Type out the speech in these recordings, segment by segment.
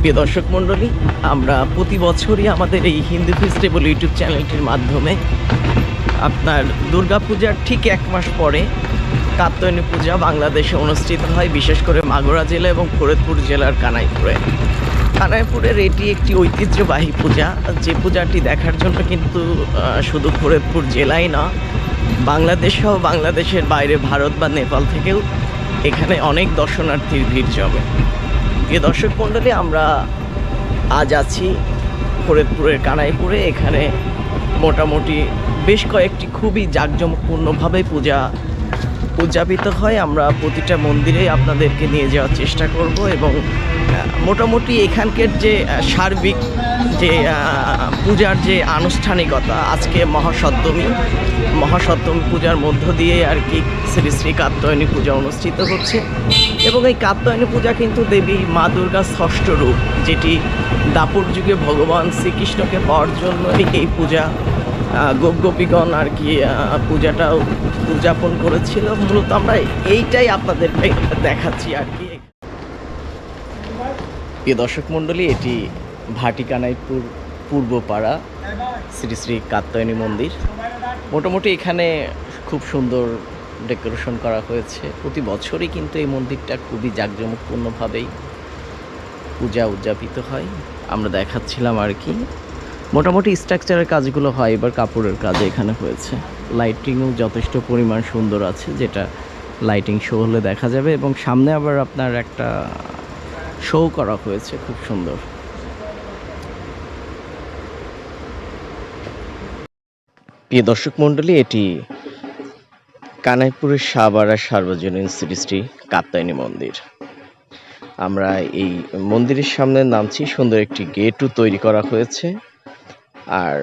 প্রিয় দর্শক মণ্ডলী, আমরা প্রতি বছরই আমাদের এই হিন্দু ফেস্টিভ্যাল ইউটিউব চ্যানেলটির মাধ্যমে আপনার দুর্গাপূজার ঠিক এক মাস পরে কাত্যায়নী পূজা বাংলাদেশে অনুষ্ঠিত হয়, বিশেষ করে মাগুরা জেলা এবং ফরিদপুর জেলার কানাইপুরে। কানাইপুরের এটি একটি ঐতিহ্যবাহী পূজা। যে পূজাটি দেখার জন্য কিন্তু শুধু ফরিদপুর জেলাই না, বাংলাদেশ সহ বাংলাদেশের বাইরে ভারত বা নেপাল থেকেও এখানে অনেক দর্শনার্থীর ভিড় জমে। প্রিয় দর্শক মণ্ডলী, আমরা আজ আছি ফরিদপুরের কানাইপুরে। এখানে মোটামুটি বেশ কয়েকটি খুবই জাঁকজমকপূর্ণভাবে পূজা উদযাপিত হয়। আমরা প্রতিটা মন্দিরে আপনাদেরকে নিয়ে যাওয়ার চেষ্টা করব এবং মোটামুটি এখানকার যে সার্বিক যে পূজার যে আনুষ্ঠানিকতা, আজকে মহাসপ্তমী। মহাসপ্তমী পূজার মধ্য দিয়ে আর কি শ্রী শ্রী কাত্যায়নী পূজা অনুষ্ঠিত হচ্ছে। এবং এই কাত্যায়নী পূজা কিন্তু দেবী মা দুর্গার ষষ্ঠ রূপ, যেটি দাপর যুগে ভগবান শ্রীকৃষ্ণকে পাওয়ার জন্যই এই পূজা গোপ গোপীগণ আর কি পূজাটাও উদযাপন করেছিল। মূলত আমরা এইটাই আপনাদেরকে দেখাচ্ছি আর কি। প্রিয় দর্শক মণ্ডলী, এটি ভাটিকানাইপুর পূর্বপাড়া শ্রী শ্রী কাত্যায়নী মন্দির। মোটামুটি এখানে খুব সুন্দর ডেকোরেশন করা হয়েছে। প্রতি বছরই কিন্তু এই মন্দিরটা খুবই জাঁকজমকপূর্ণভাবেই পূজা উদযাপিত হয়। আমরা দেখাচ্ছিলাম আর কি। মোটামুটি স্ট্রাকচারের কাজগুলো হয়, এবার কাপড়ের কাজ এখানে হয়েছে। লাইটিংও যথেষ্ট পরিমাণ সুন্দর আছে, যেটা লাইটিং শো হলে দেখা যাবে। এবং সামনে আবার আপনার একটা শো করা হয়েছে, খুব সুন্দর। প্রিয় দর্শক মণ্ডলী, এটি কানাইপুরের সাবারা সার্বজনীন শ্রী কাত্যায়নী মন্দির। আমরা এই মন্দিরের সামনে নামছি, সুন্দর একটি গেটও তৈরি করা হয়েছে। আর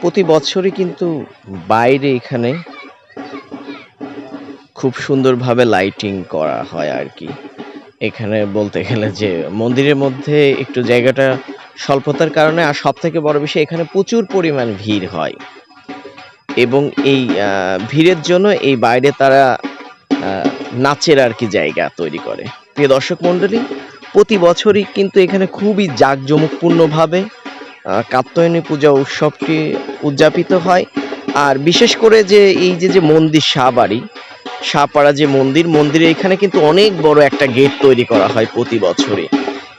প্রতি বছরই কিন্তু বাইরে এখানে খুব সুন্দরভাবে লাইটিং করা হয় আর কি। এখানে বলতে গেলে যে মন্দিরের মধ্যে একটু জায়গাটা স্বল্পতার কারণে আর সব থেকে বড় বিষয়, এখানে প্রচুর পরিমাণ ভিড় হয়। এবং এই ভিড়ের জন্য এই বাইরে তারা নাচের আর কি জায়গা তৈরি করে। প্রিয় দর্শক মণ্ডলী প্রতি বছরই কিন্তু এখানে খুবই জাঁকজমকপূর্ণভাবে কাত্যায়নী পূজা উৎসবটি উদযাপিত হয়। আর বিশেষ করে যে এই যে যে মন্দির শাহবাড়ি শাহপাড়া যে মন্দির, মন্দিরে এখানে কিন্তু অনেক বড় একটা গেট তৈরি করা হয় প্রতি বছরই।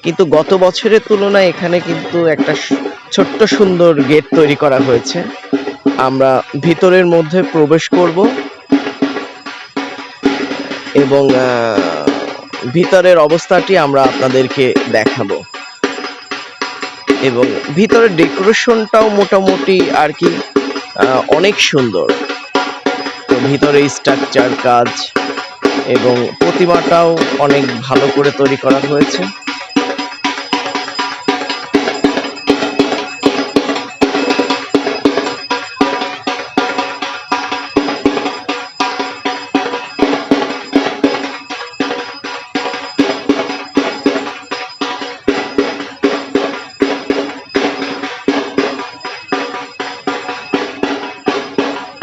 কিন্তু গত বছরের তুলনায় এখানে কিন্তু একটা ছোট্ট সুন্দর গেট তৈরি করা হয়েছে। আমরা ভিতরের মধ্যে প্রবেশ করব এবং ভিতরের অবস্থাটি আমরা আপনাদেরকে দেখাবো। এবং ভিতরের ডেকোরেশনটাও মোটামুটি আর কি অনেক সুন্দর। ভিতরে স্ট্রাকচার কাজ এবং প্রতিমাটাও অনেক ভালো করে তৈরি করা হয়েছে।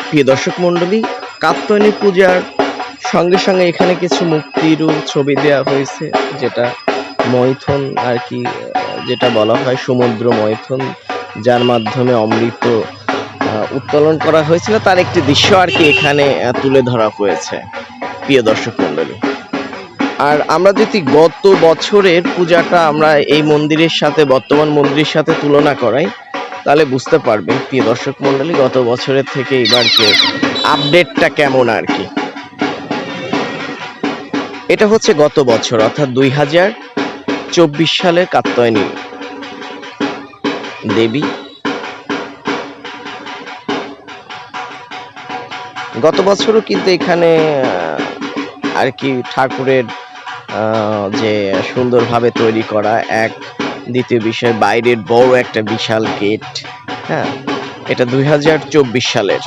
প্রিয় দর্শক মণ্ডলী কাত্যায়নী পূজার সঙ্গে সঙ্গে এখানে কিছু মুক্তিরও ছবি দেওয়া হয়েছে, যেটা মৈথন আর কি, যেটা বলা হয় সমুদ্র মৈথন, যার মাধ্যমে অমৃত উত্তোলন করা হয়েছিল। তার একটি দৃশ্য আর কি এখানে তুলে ধরা হয়েছে, প্রিয় দর্শক মণ্ডলী। আর আমরা যদি গত বছরের পূজাটা আমরা এই মন্দিরের সাথে, বর্তমান মন্দিরের সাথে তুলনা করাই, তাহলে বুঝতে পারবেন, প্রিয় দর্শক মন্ডলী গত বছরের থেকে এবারকে আপডেটটা কেমন আর কি? এটা হচ্ছে গত বছর, অর্থাৎ দুই হাজার চব্বিশ সালের কাত্যায়নী দেবী? গত বছরও কিন্তু এখানে আর কি ঠাকুরের যে সুন্দরভাবে তৈরি করা এক দ্বিতীয় বিষয়, বাইরের বড় একটা বিশাল গেট হ্যাঁ? এটা দুই হাজার চব্বিশ সালের।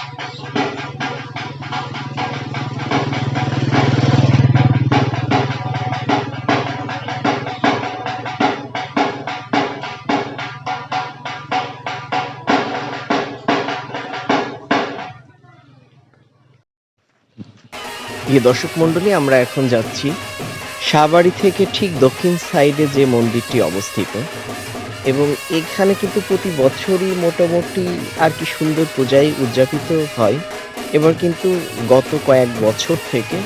প্রিয় দর্শক মণ্ডলী, আমরা এখন যাচ্ছি সাবাড়ি থেকে ঠিক দক্ষিণ সাইডে যে মন্দিরটি অবস্থিত। এবং এখানে কিন্তু প্রতি বছরই মোটামুটি আর কি সুন্দর পূজাই উদযাপিত হয়। এবার কিন্তু গত কয়েক বছর থেকে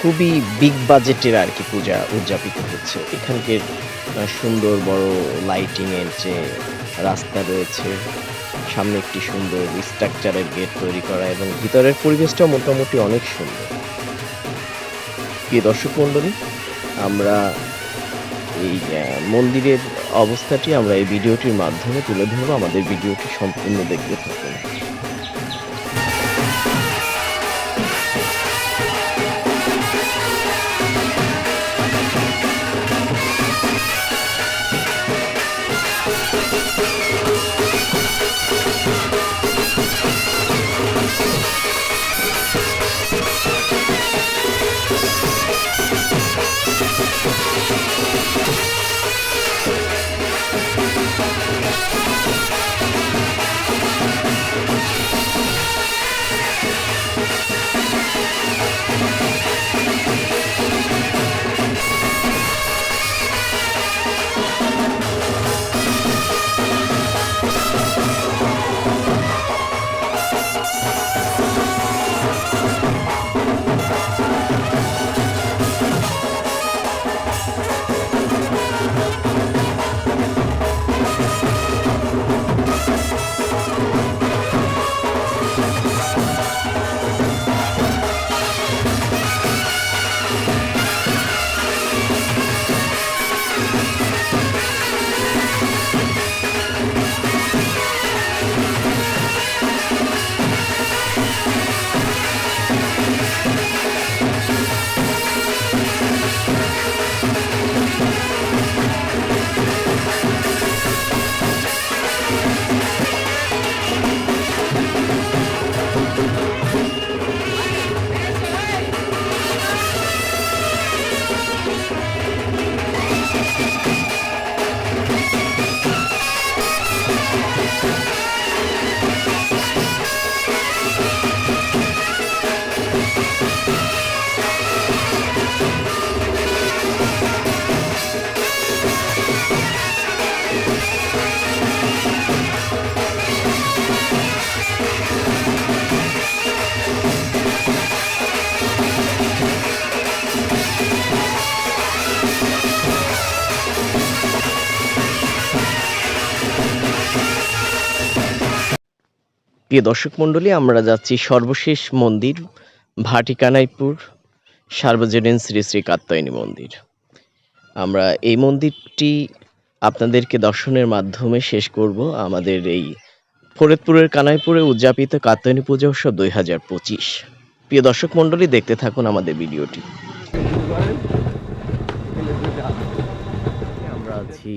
খুবই বিগ বাজেটের আর কি পূজা উদযাপিত হচ্ছে। এখানকার সুন্দর বড় লাইটিংয়ের যে রাস্তা রয়েছে সামনে একটি সুন্দর স্ট্রাকচারের গেট তৈরি করা এবং ভিতরের পরিবেশটা মোটামুটি অনেক সুন্দর। প্রিয় দর্শক মণ্ডলী, আমরা এই মন্দিরের অবস্থাটি আমরা এই ভিডিওটির মাধ্যমে তুলে ধরবো। আমাদের ভিডিওটি সম্পূর্ণ দেখতে থাকুন। প্রিয় দর্শক মণ্ডলী, আমরা যাচ্ছি সর্বশেষ মন্দির, ভাটিকানাইপুর, সার্বজনীন শ্রী শ্রী কাত্যায়নী মন্দির। আমরা এই মন্দিরটি আপনাদেরকে দর্শনের মাধ্যমে শেষ করব আমাদের এই ফরিদপুরের কানাইপুরে উদযাপিত কাত্যায়নী পুজো উৎসব দুই হাজার পঁচিশ। প্রিয় দর্শক মণ্ডলী, দেখতে থাকুন আমাদের ভিডিওটি। আমরা আছি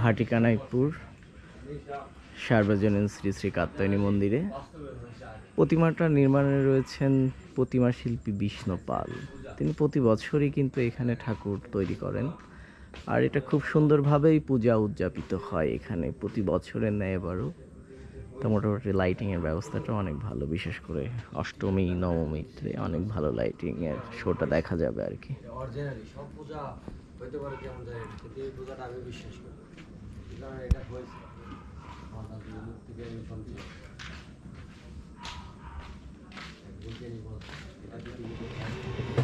ভাটিকানাইপুর সার্বজনীন শ্রী শ্রী কাত্যায়নী মন্দিরে প্রতিমাটা নির্মাণে রয়েছেন প্রতিমা শিল্পী বিষ্ণু পাল। তিনি প্রতি বছরই কিন্তু এখানে ঠাকুর তৈরি করেন। আর এটা খুব সুন্দরভাবেই পূজা উদযাপিত হয় এখানে প্রতি বছরের ন্যায় এবারও তো মোটামুটি লাইটিংয়ের ব্যবস্থাটা অনেক ভালো, বিশেষ করে অষ্টমী, নবমীতে অনেক ভালো লাইটিংয়ের শোটা দেখা যাবে আর কি। পারে কেমন যায় বিশ্বাস এটা হয়েছে আমার যুগ থেকে আমি শুনছি বলতে এটা যদি